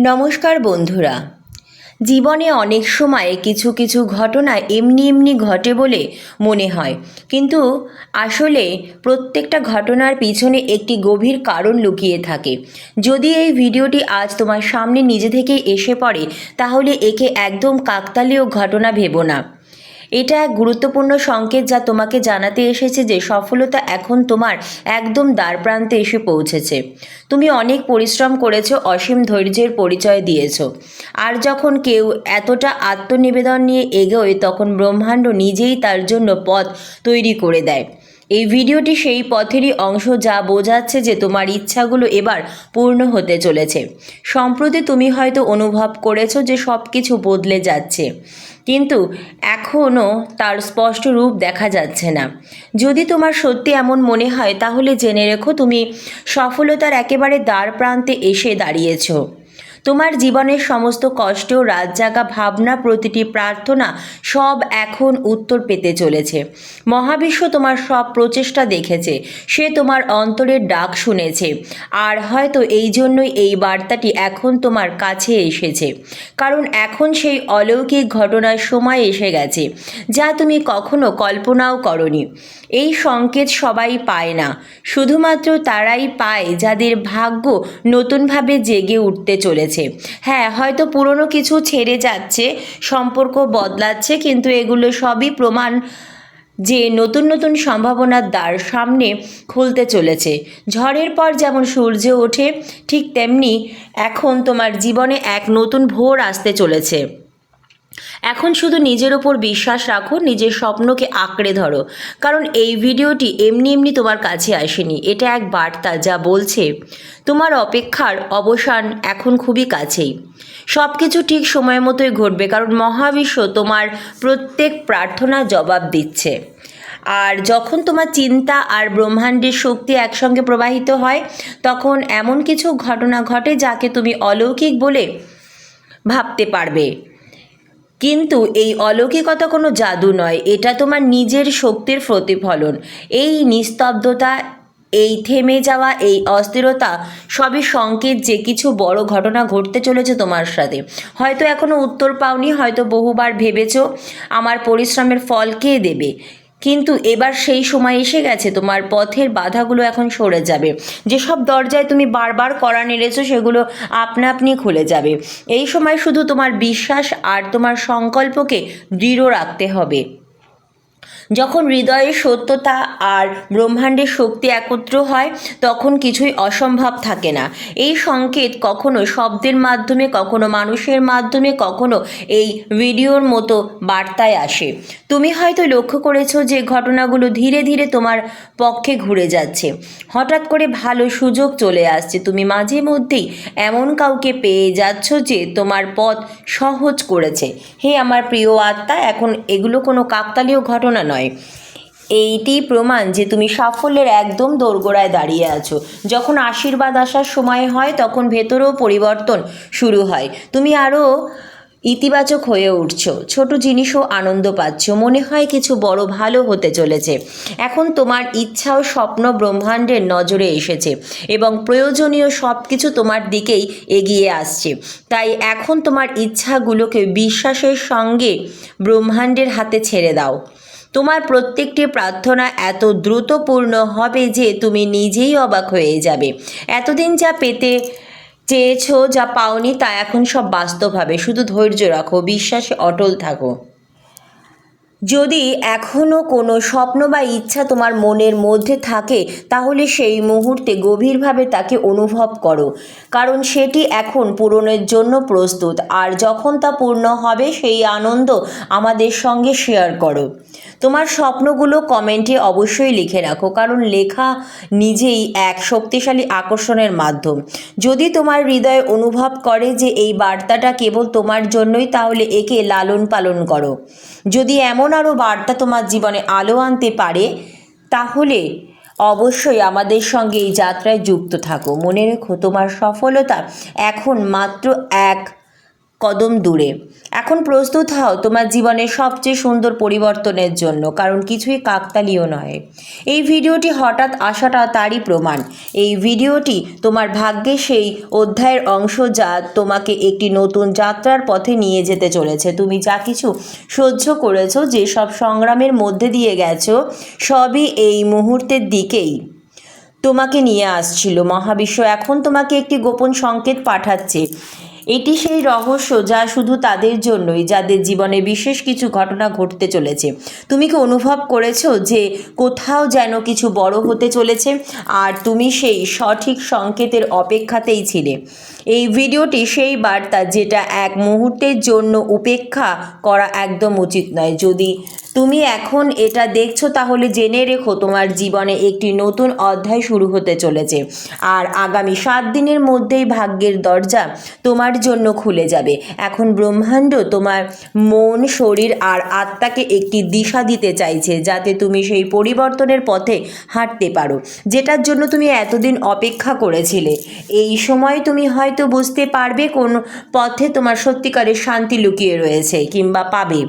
নমস্কার বন্ধুরা। জীবনে অনেক সময় কিছু কিছু ঘটনা এমনি এমনি ঘটে বলে মনে হয়। কিন্তু আসলে প্রত্যেকটা ঘটনার পিছনে একটি গভীর কারণ লুকিয়ে থাকে। যদি এই ভিডিওটি আজ তোমার সামনে নিজে থেকে এসে পড়ে, তাহলে একে একদম কাকতালীয় ঘটনা ভেবো না। এটা এক গুরুত্বপূর্ণ সংকেত যা তোমাকে জানাতে এসেছে যে সফলতা এখন তোমার একদম দ্বারপ্রান্তে এসে পৌঁছেছে। তুমি অনেক পরিশ্রম করেছ, অসীম ধৈর্যের পরিচয় দিয়েছ। আর যখন কেউ এতটা আত্মনিবেদন নিয়ে এগোয়, তখন ব্রহ্মাণ্ড নিজেই তার জন্য পথ তৈরি করে দেয়। এই ভিডিওটি সেই পথেরই অংশ যা বোঝাচ্ছে যে তোমার ইচ্ছাগুলো এবার পূর্ণ হতে চলেছে। সম্প্রতি তুমি হয়তো অনুভব করেছ যে সব কিছু বদলে যাচ্ছে। কিন্তু এখনও তার স্পষ্ট রূপ দেখা যাচ্ছে না। যদি তোমার সত্যি এমন মনে হয়, তাহলে জেনে রেখো তুমি সফলতার একেবারে দ্বার প্রান্তে এসে দাঁড়িয়েছো। তোমার জীবনের সমস্ত কষ্ট রাত জাগা ভাবনা, প্রতিটি প্রার্থনা সব এখন উত্তর পেতে চলেছে। মহাবিশ্ব তোমার সব প্রচেষ্টা দেখেছে, সে তোমার অন্তরের ডাক শুনেছে, আর হয়তো এই জন্যই এই বার্তাটি এখন তোমার কাছে এসেছে। কারণ এখন সেই অলৌকিক ঘটনার সময় এসে গেছে, যা তুমি কখনো কল্পনাও করনি। এই সংকেত সবাই পায় না, শুধুমাত্র তারাই পায় যাদের ভাগ্য নতুনভাবে জেগে উঠতে চলেছে। হ্যাঁ হয়তো পুরনো কিছু ছেড়ে যাচ্ছে, সম্পর্ক বদলাচ্ছে, কিন্তু এগুলো সবই প্রমাণ যে নতুন নতুন সম্ভাবনার দ্বার সামনে খুলতে চলেছে। ঝড়ের পর যেমন সূর্য ওঠে, ঠিক তেমনি এখন তোমার জীবনে এক নতুন ভোর আসতে চলেছে। এখন শুধু নিজের ওপর বিশ্বাস রাখো, নিজের স্বপ্নকে আঁকড়ে ধরো। কারণ এই ভিডিওটি এমনি এমনি তোমার কাছে আসেনি। এটা এক বার্তা যা বলছে, তোমার অপেক্ষার অবসান এখন খুবই কাছেই। সব কিছু ঠিক সময় মতোই ঘটবে, কারণ মহাবিশ্ব তোমার প্রত্যেক প্রার্থনা জবাব দিচ্ছে। আর যখন তোমার চিন্তা আর ব্রহ্মাণ্ডের শক্তি একসঙ্গে প্রবাহিত হয়, তখন এমন কিছু ঘটনা ঘটে যাকে তুমি অলৌকিক বলে ভাবতে পারবে। কিন্তু এই অলৌকিকতা কোনো জাদু নয়, এটা তোমার নিজের শক্তির প্রতিফলন। এই নিস্তব্ধতা, এই থেমে যাওয়া, এই অস্থিরতা, সবই সংকেত যে কিছু বড় ঘটনা ঘটতে চলেছে তোমার সাথে। হয়তো এখনও উত্তর পাওনি, হয়তো বহুবার ভেবেছ, আমার পরিশ্রমের ফল কে দেবে? কিন্তু এবার সেই সময় এসে গেছে, তোমার পথের বাধাগুলো এখন সরে যাবে। যেসব দরজায় তুমি বারবার করা নেড়েছো, সেগুলো আপনা আপনি খুলে যাবে। এই সময় শুধু তোমার বিশ্বাস আর তোমার সংকল্পকে দৃঢ় রাখতে হবে। যখন হৃদয়ের সত্যতা আর ব্রহ্মাণ্ডের শক্তি একত্র হয়, তখন কিছুই অসম্ভব থাকে না। এই সংকেত কখনো শব্দের মাধ্যমে, কখনো মানুষের মাধ্যমে, কখনো এই ভিডিওর মতো বার্তায় আসে। তুমি হয়তো লক্ষ্য করেছ যে ঘটনাগুলো ধীরে ধীরে তোমার পক্ষে ঘুরে যাচ্ছে। হঠাৎ করে ভালো সুযোগ চলে আসছে। তুমি মাঝে মধ্যেই এমন কাউকে পেয়ে যাচ্ছ যে তোমার পথ সহজ করেছে। হে আমার প্রিয় আত্মা, এখন এগুলো কোনো কাকতালীয় ঘটনা নয়। এইটি প্রমাণ যে তুমি সাফল্যের একদম দোরগোড়ায় দাঁড়িয়ে আছো। যখন আশীর্বাদ আসার সময় হয়, তখন ভেতরেও পরিবর্তন শুরু হয়। তুমি আরও ইতিবাচক হয়ে উঠছো। ছোট জিনিসও আনন্দ পাচ্ছ। মনে হয় কিছু বড় ভালো হতে চলেছে। এখন তোমার ইচ্ছা ও স্বপ্ন ব্রহ্মাণ্ডের নজরে এসেছে এবং প্রয়োজনীয় সব কিছু তোমার দিকেই এগিয়ে আসছে। তাই এখন তোমার ইচ্ছাগুলোকে বিশ্বাসের সঙ্গে ব্রহ্মাণ্ডের হাতে ছেড়ে দাও। তোমার প্রত্যেকটি প্রার্থনা এত দ্রুতপূর্ণ হবে যে তুমি নিজেই অবাক হয়ে যাবে। এতদিন যা পেতে চেয়েছো, যা পাওনি, তা এখন সব বাস্তব হবে। শুধু ধৈর্য রাখো, বিশ্বাসে অটল থাকো। যদি এখনও কোনো স্বপ্ন বা ইচ্ছা তোমার মনের মধ্যে থাকে, তাহলে সেই মুহূর্তে গভীরভাবে তাকে অনুভব করো। কারণ সেটি এখন পূরণের জন্য প্রস্তুত। আর যখন তা পূর্ণ হবে, সেই আনন্দ আমাদের সঙ্গে শেয়ার করো। তোমার স্বপ্নগুলো কমেন্টে অবশ্যই লিখে রাখো। কারণ লেখা নিজেই এক শক্তিশালী আকর্ষণের মাধ্যম। যদি তোমার হৃদয় অনুভব করে যে এই বার্তাটা কেবল তোমার জন্যই, তাহলে একে লালন পালন করো। যদি এমন আরও বার্তা তোমার জীবনে আলো আনতে পারে, তাহলে অবশ্যই আমাদের সঙ্গে এই যাত্রায় যুক্ত থাকো। মনে রেখো, তোমার সফলতা এখন মাত্র এক কদম দূরে। এখন প্রস্তুত হও তোমার জীবনের সবচেয়ে সুন্দর পরিবর্তনের জন্য, কারণ কিছুই কাকতালীয় নয়। এই ভিডিওটি হঠাৎ আসাটা তারই প্রমাণ। এই ভিডিওটি তোমার ভাগ্যে সেই অধ্যায়ের অংশ যা তোমাকে একটি নতুন যাত্রার পথে নিয়ে যেতে চলেছে। তুমি যা কিছু সহ্য করেছ যেসব সংগ্রামের মধ্যে দিয়ে গেছো, সবই এই মুহূর্তের দিকেই তোমাকে নিয়ে আসছিল। মহাবিশ্ব এখন তোমাকে একটি গোপন সংকেত পাঠাচ্ছে। এটি সেই রহস্য যা শুধু তাদের জন্যই, যাদের জীবনে বিশেষ কিছু ঘটনা ঘটতে চলেছে। তুমি কি অনুভব করেছ যে কোথাও যেন কিছু বড় হতে চলেছে? আর তুমি সেই সঠিক সংকেতের অপেক্ষাতেই ছিলে। এই ভিডিওটি সেই বার্তা যেটা এক মুহূর্তের জন্য উপেক্ষা করা একদম উচিত নয়। যদি তুমি এখন এটা দেখছ, তাহলে জেনে রেখো তোমার জীবনে একটি নতুন অধ্যায় শুরু হতে চলেছে। আর আগামী সাত দিনের মধ্যেই ভাগ্যের দরজা তোমার জন্য খুলে যাবে। এখন ব্রহ্মাণ্ড তোমার মন, শরীর আর আত্মাকে একটি দিশা দিতে চাইছে, যাতে তুমি সেই পরিবর্তনের পথে হাঁটতে পারো, যেটার জন্য তুমি এতদিন অপেক্ষা করেছিলে। এই সময় তুমি হয়তো বুঝতে পারবে কোন পথে তোমার সত্যিকারের শান্তি লুকিয়ে রয়েছে, কিংবা পাবে।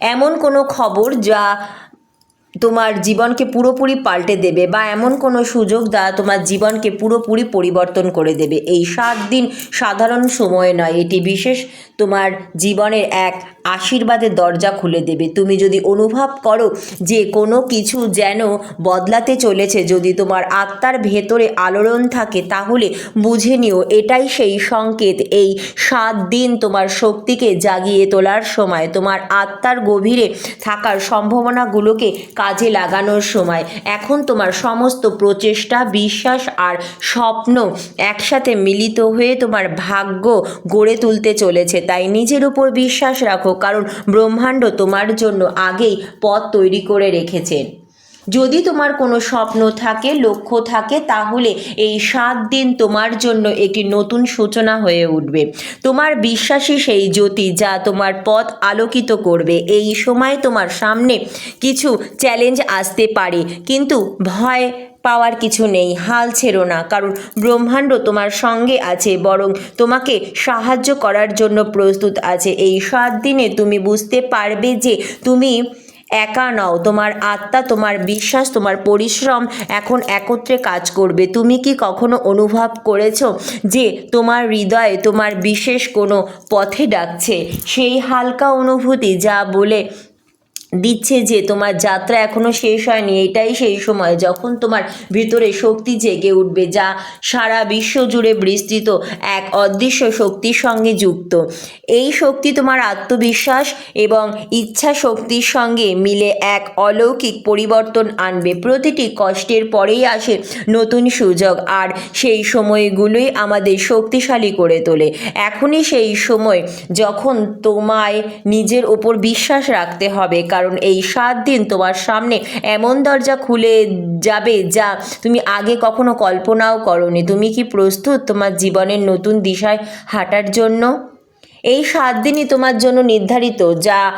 এমন কোনো খবর যা তোমার জীবনকে পুরোপুরি পাল্টে দেবে বা এমন কোনো সুযোগ যা তোমার জীবনকে পুরোপুরি পরিবর্তন করে দেবে? এই সাত দিন সাধারণ সময় নয়, এটি বিশেষ তোমার জীবনের এক আশীর্বাদের দরজা খুলে দেবে। তুমি যদি অনুভব করো যে কোনো কিছু যেন বদলাতে চলেছে, যদি তোমার আত্মার ভেতরে আলোড়ন থাকে, তাহলে বুঝে নিও, এটাই সেই সংকেত। এই সাত দিন তোমার শক্তিকে জাগিয়ে তোলার সময়, তোমার আত্মার গভীরে থাকার সম্ভাবনাগুলোকে কাজে লাগানোর সময়। এখন তোমার সমস্ত প্রচেষ্টা, বিশ্বাস আর স্বপ্ন একসাথে মিলিত হয়ে তোমার ভাগ্য গড়ে তুলতে চলেছে। তাই নিজের উপর বিশ্বাস রাখো কারণ ব্রহ্মাণ্ড তোমার জন্য আগেই পথ তৈরি করে রেখেছেন যদি তোমার কোনো স্বপ্ন থাকে, লক্ষ্য থাকে, তাহলে এই সাত দিন তোমার জন্য একটি নতুন সূচনা হয়ে উঠবে। তোমার বিশ্বাসী সেই জ্যোতি যা তোমার পথ আলোকিত করবে। এই সময় তোমার সামনে কিছু চ্যালেঞ্জ আসতে পারে, কিন্তু ভয় পাওয়ার কিছু নেই। হাল ছেড়ো না, কারণ ব্রহ্মাণ্ড তোমার সঙ্গে আছে, বরং তোমাকে সাহায্য করার জন্য প্রস্তুত আছে। এই সাত দিনে তুমি বুঝতে পারবে যে তুমি একা নও। তোমার আত্মা, তোমার বিশ্বাস, তোমার পরিশ্রম এখন একত্রে কাজ করবে। তুমি কি কখনো অনুভব করেছ যে তোমার হৃদয়ে তোমার বিশেষ কোনো পথে ডাকছে? সেই হালকা অনুভূতি যা বলে দিচ্ছে যে তোমার যাত্রা এখনও শেষ হয়নি, এটাই সেই সময় যখন তোমার ভিতরে শক্তি জেগে উঠবে, যা সারা বিশ্ব জুড়ে বিস্তৃত এক অদৃশ্য শক্তির সঙ্গে যুক্ত। এই শক্তি তোমার আত্মবিশ্বাস এবং ইচ্ছা শক্তির সঙ্গে মিলে এক অলৌকিক পরিবর্তন আনবে। প্রতিটি কষ্টের পরেই আসে নতুন সুযোগ, আর সেই সময়গুলোই আমাদের শক্তিশালী করে তোলে। এখনই সেই সময় যখন তোমায় নিজের ওপর বিশ্বাস রাখতে হবে কারণ এই সাত দিন তোমার সামনে এমন দরজা খুলে যাবে যা তুমি আগে কখনো কল্পনাও করনি। তুমি কি প্রস্তুত তোমার জীবনের নতুন দিশায় হাঁটার জন্য? এই সাত দিনই তোমার জন্য নির্ধারিত, যা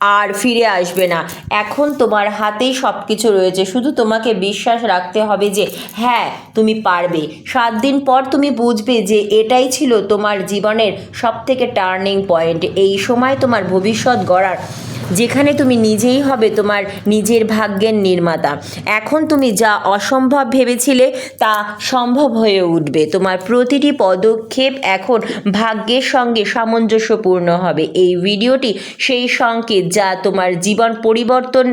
আর ফিরে আসবে না। এখন তোমার হাতেই সব কিছু রয়েছে। শুধু তোমাকে বিশ্বাস রাখতে হবে যে হ্যাঁ তুমি পারবে। সাত দিন পর তুমি বুঝবে যে, এটাই ছিল তোমার জীবনের সব থেকে টার্নিং পয়েন্ট। এই সময় তোমার ভবিষ্যৎ গড়ার যেখানে তুমি নিজেই হবে তোমার নিজের ভাগ্যের নির্মাতা। এখন তুমি যা অসম্ভব ভেবেছিলে তা সম্ভব হয়ে উঠবে। তোমার প্রতিটি পদক্ষেপ এখন ভাগ্যের সঙ্গে সামঞ্জস্যপূর্ণ হবে। এই ভিডিওটি সেই সংকেত যা তোমার জীবন পরিবর্তন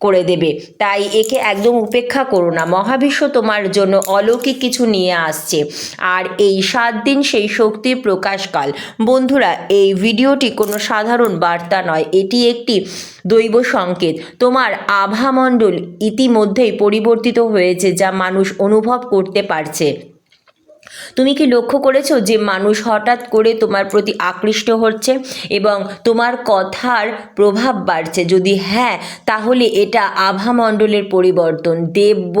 করে দেবে। তাই একে একদম উপেক্ষা করো না। মহাবিশ্ব তোমার জন্য অলৌকিক কিছু নিয়ে আসছে। আর এই সাত দিন সেই শক্তির প্রকাশকাল। বন্ধুরা, এই ভিডিওটি কোনো সাধারণ বার্তা নয়। এটি একটি দৈব সংকেত। তোমার আভামণ্ডল ইতিমধ্যেই পরিবর্তিত হয়েছে, যা মানুষ অনুভব করতে পারছে। তুমি কি লক্ষ্য করেছ যে মানুষ হঠাৎ করে তোমার প্রতি আকৃষ্ট হচ্ছে এবং তোমার কথার প্রভাব বাড়ছে? যদি হ্যাঁ তাহলে এটা আভামণ্ডলের পরিবর্তন। দেব্য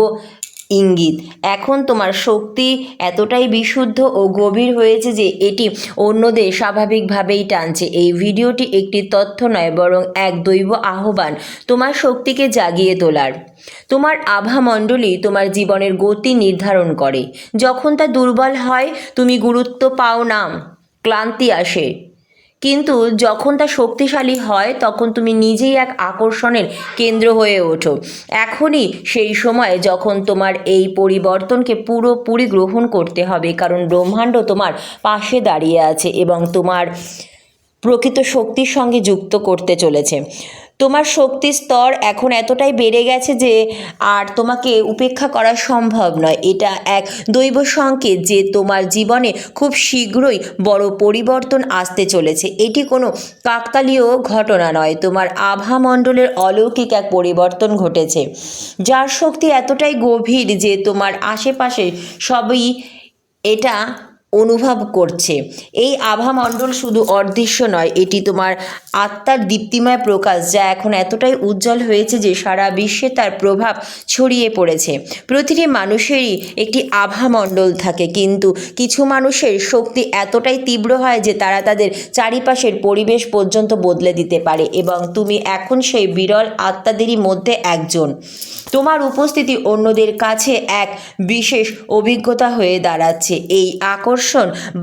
ইঙ্গিত। এখন তোমার শক্তি এতটাই বিশুদ্ধ ও গভীর হয়েছে যে এটি অন্যদের স্বাভাবিকভাবেই টানছে। এই ভিডিওটি একটি তথ্য নয়, বরং এক দৈব আহ্বান তোমার শক্তিকে জাগিয়ে তোলার। তোমার আভামণ্ডলী তোমার জীবনের গতি নির্ধারণ করে। যখন তা দুর্বল হয়, তুমি গুরুত্ব পাও না, ক্লান্তি আসে। কিন্তু যখন তা শক্তিশালী হয়, তখন তুমি নিজেই এক আকর্ষণের কেন্দ্র হয়ে ওঠো। এখনই সেই সময় যখন তোমার এই পরিবর্তনকে পুরোপুরি গ্রহণ করতে হবে, কারণ ব্রহ্মাণ্ড তোমার পাশে দাঁড়িয়ে আছে এবং তোমার প্রকৃত শক্তির সঙ্গে যুক্ত করতে চলেছে। তোমার শক্তির স্তর এখন এতটাই বেড়ে গেছে যে আর তোমাকে উপেক্ষা করা সম্ভব নয়। এটা এক দৈব সংকেত যে তোমার জীবনে খুব শীঘ্রই বড় পরিবর্তন আসতে চলেছে। এটি কোনো কাকতালীয় ঘটনা নয়, তোমার আভামণ্ডলের অলৌকিক এক পরিবর্তন ঘটেছে। যার শক্তি এতটাই গভীর যে তোমার আশেপাশে সবই এটা অনুভব করছে। এই আভামণ্ডল শুধু অদৃশ্য নয়, এটি তোমার আত্মার দীপ্তিময় প্রকাশ যা এখন এতটাই উজ্জ্বল হয়েছে যে সারা বিশ্বে তার প্রভাব ছড়িয়ে পড়েছে। প্রতিটি মানুষেরই একটি আভামণ্ডল থাকে, কিন্তু কিছু মানুষের শক্তি এতটাই তীব্র হয় যে তারা তাদের চারিপাশের পরিবেশ পর্যন্ত বদলে দিতে পারে এবং তুমি এখন সেই বিরল আত্মাদেরই মধ্যে একজন। তোমার উপস্থিতি অন্যদের কাছে এক বিশেষ অভিজ্ঞতা হয়ে দাঁড়াচ্ছে। এই আকর্ষণ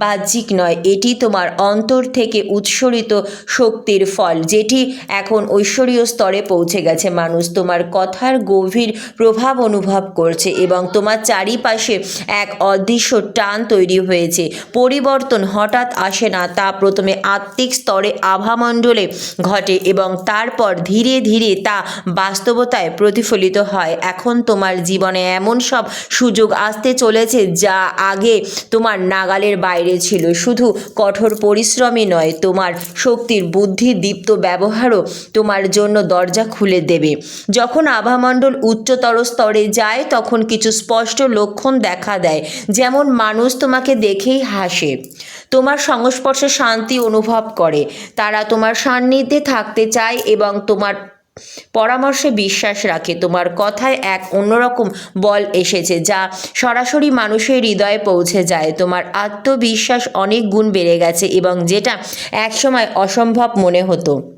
বাহ্যিক নয়। এটি তোমার অন্তর থেকে উৎসরিত শক্তির ফল, যেটি এখন ঐশ্বরীয় স্তরে পৌঁছে গেছে। মানুষ তোমার কথার গভীর প্রভাব অনুভব করছে এবং তোমার চারিপাশে এক অদৃশ্য টান তৈরি হয়েছে। পরিবর্তন হঠাৎ আসে না, তা প্রথমে আত্মিক স্তরে আভামণ্ডলে ঘটে এবং তারপর ধীরে ধীরে তা বাস্তবতায় প্রতিফলিত হয়। এখন তোমার জীবনে এমন সব সুযোগ আসতে চলেছে যা আগে তোমার নাগালের বাইরে ছিল। শুধু কঠোর পরিশ্রমই নয়, তোমার শক্তির বুদ্ধি, দীপ্ত ব্যবহারও তোমার জন্য দরজা খুলে দেবে। যখন আভামণ্ডল উচ্চতর স্তরে যায়, তখন কিছু স্পষ্ট লক্ষণ দেখা দেয়। যেমন মানুষ তোমাকে দেখেই হাসে। তোমার সংস্পর্শে শান্তি অনুভব করে। তারা তোমার সান্নিধ্যে থাকতে চায় এবং তোমার পরামর্শে বিশ্বাস রাখে। তোমার কথায় এক অন্যরকম বল এসেছে, যা সরাসরি মানুষের হৃদয়ে পৌঁছে যায়। তোমার আত্মবিশ্বাস অনেক গুণ বেড়ে গেছে এবং যেটা একসময় অসম্ভব মনে হতো।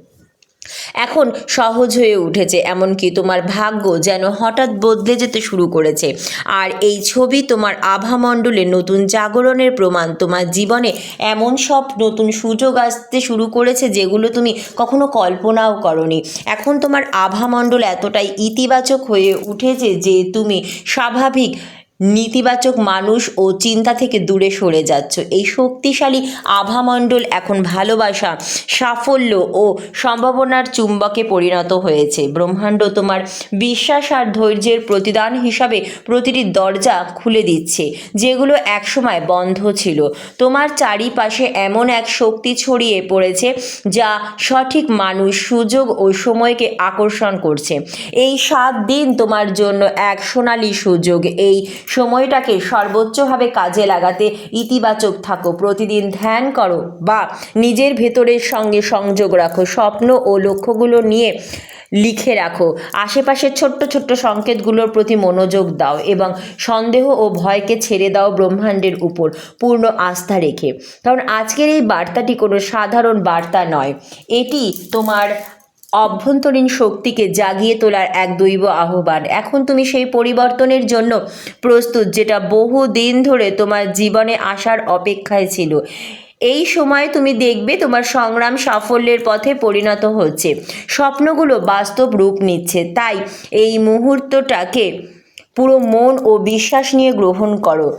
এখন সহজ হয়ে উঠেছে, এমনকি তোমার ভাগ্য যেন হঠাৎ বদলে যেতে শুরু করেছে। আর এই ছবি তোমার আভামণ্ডলে নতুন জাগরণের প্রমাণ, তোমার জীবনে এমন সব নতুন সুযোগ আসতে শুরু করেছে যেগুলো তুমি কখনো কল্পনাও করনি। এখন তোমার আভামণ্ডল এতটাই ইতিবাচক হয়ে উঠেছে যে তুমি স্বাভাবিক নেতিবাচক মানুষ ও চিন্তা থেকে দূরে সরে যাচ্ছ। এই শক্তিশালী আভামণ্ডল এখন ভালোবাসা, সাফল্য ও সম্ভাবনার চুম্বকে পরিণত হয়েছে। ব্রহ্মাণ্ড তোমার বিশ্বাস আর ধৈর্যের প্রতিদান হিসাবে প্রতিটি দরজা খুলে দিচ্ছে, যেগুলো একসময় বন্ধ ছিল। তোমার চারিপাশে এমন এক শক্তি ছড়িয়ে পড়েছে, যা সঠিক মানুষ সুযোগ ও সময়কে আকর্ষণ করছে। এই সাত দিন তোমার জন্য এক সোনালী সুযোগ। এই সময়টাকে সর্বোচ্চভাবে কাজে লাগাতে ইতিবাচক থাকো, প্রতিদিন ধ্যান করো বা নিজের ভেতরের সঙ্গে সংযোগ রাখো, স্বপ্ন ও লক্ষ্যগুলো নিয়ে লিখে রাখো। আশেপাশের ছোট্ট ছোট্ট সংকেতগুলোর প্রতি মনোযোগ দাও এবং সন্দেহ ও ভয়কে ছেড়ে দাও ব্রহ্মাণ্ডের উপর, পূর্ণ আস্থা রেখে। কারণ আজকের এই বার্তাটি কোনো সাধারণ বার্তা নয়। এটি তোমার অভ্যন্তরীণ শক্তিকে জাগিয়ে তোলার এক দৈব আহ্বান। এখন তুমি সেই পরিবর্তনের জন্য প্রস্তুত, যেটা বহু দিন ধরে তোমার জীবনে আসার অপেক্ষায় ছিল। এই সময় তুমি দেখবে তোমার সংগ্রাম সাফল্যের পথে পরিণত হচ্ছে। স্বপ্নগুলো বাস্তব রূপ নিচ্ছে। তাই এই মুহূর্তটাকে পুরো মন ও বিশ্বাস নিয়ে গ্রহণ করো।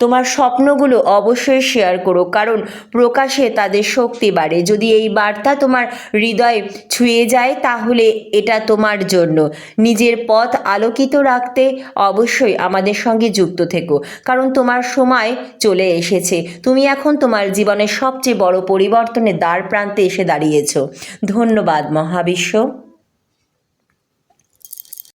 তোমার স্বপ্নগুলো অবশ্যই শেয়ার করো, কারণ প্রকাশে তাদের শক্তি বাড়ে। যদি এই বার্তা তোমার হৃদয়ে ছুঁয়ে যায়, তাহলে এটা তোমার জন্য। নিজের পথ আলোকিত রাখতে অবশ্যই আমাদের সঙ্গে যুক্ত থেকো, কারণ তোমার সময় চলে এসেছে। তুমি এখন তোমার জীবনের সবচেয়ে বড় পরিবর্তনের দ্বার প্রান্তে এসে দাঁড়িয়েছো। ধন্যবাদ মহাবিশ্ব।